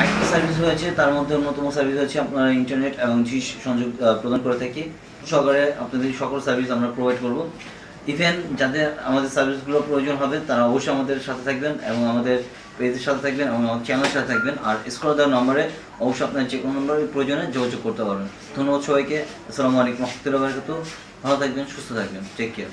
IT service হয়েছে তার মধ্যে অন্যতম সার্ভিস হচ্ছে আপনারা ইন্টারনেট এবং জি সংযোগ প্রদান করে থাকি। সহকারে আপনাদের সকল সার্ভিস আমরা প্রোভাইড করব। ইভেন যাদের আমাদের সার্ভিসগুলো প্রয়োজন হবে, তারা অবশ্যই আমাদের সাথে থাকবেন এবং আমাদের পেজের সাথে থাকবেন এবং আমাদের চ্যানেলের সাথে থাকবেন। আর স্ক্রল দেওয়ার নম্বরে অবশ্যই আপনার যে কোনো নম্বরে প্রয়োজনে যোগাযোগ করতে পারবেন। ধন্যবাদ সবাইকে। আসসালামু আলাইকুম। রহমতুল্লাহ ভালো থাকবেন, সুস্থ থাকবেন। Take care